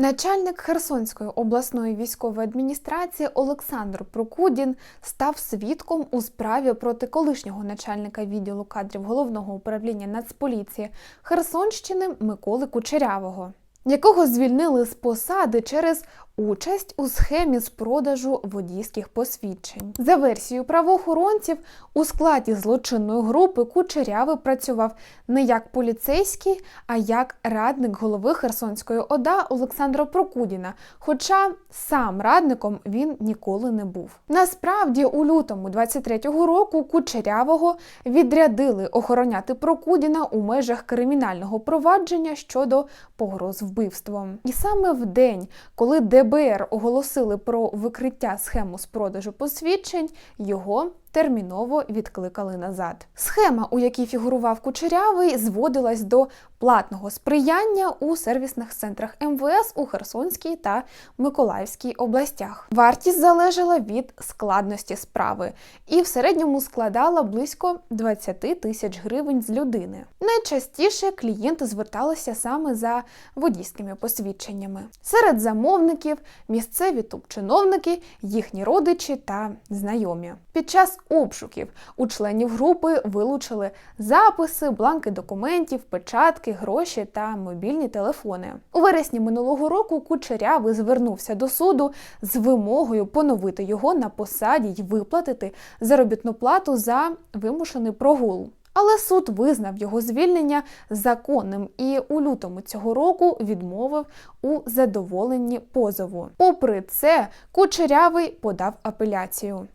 Начальник Херсонської обласної військової адміністрації Олександр Прокудін став свідком у справі проти колишнього начальника відділу кадрів головного управління Нацполіції Херсонщини Миколи Кучерявого, якого звільнили з посади через участь у схемі з продажу водійських посвідчень. За версією правоохоронців, у складі злочинної групи Кучерявий працював не як поліцейський, а як радник голови Херсонської ОДА Олександра Прокудіна. Хоча сам радником він ніколи не був. Насправді, у лютому 23-го року Кучерявого відрядили охороняти Прокудіна у межах кримінального провадження щодо погроз вбивством. І саме в день, коли ДБР оголосили про викриття схему з продажу посвідчень, його терміново відкликали назад. Схема, у якій фігурував Кучерявий, зводилась до платного сприяння у сервісних центрах МВС у Херсонській та Миколаївській областях. Вартість залежала від складності справи і в середньому складала близько 20 тисяч гривень з людини. Найчастіше клієнти зверталися саме за водійськими посвідченнями. Серед замовників місцеві топ-чиновники, їхні родичі та знайомі. Під час обшуків у членів групи вилучили записи, бланки документів, печатки, гроші та мобільні телефони. У вересні минулого року Кучерявий звернувся до суду з вимогою поновити його на посаді й виплатити заробітну плату за вимушений прогул. Але суд визнав його звільнення законним і у лютому цього року відмовив у задоволенні позову. Попри це, Кучерявий подав апеляцію.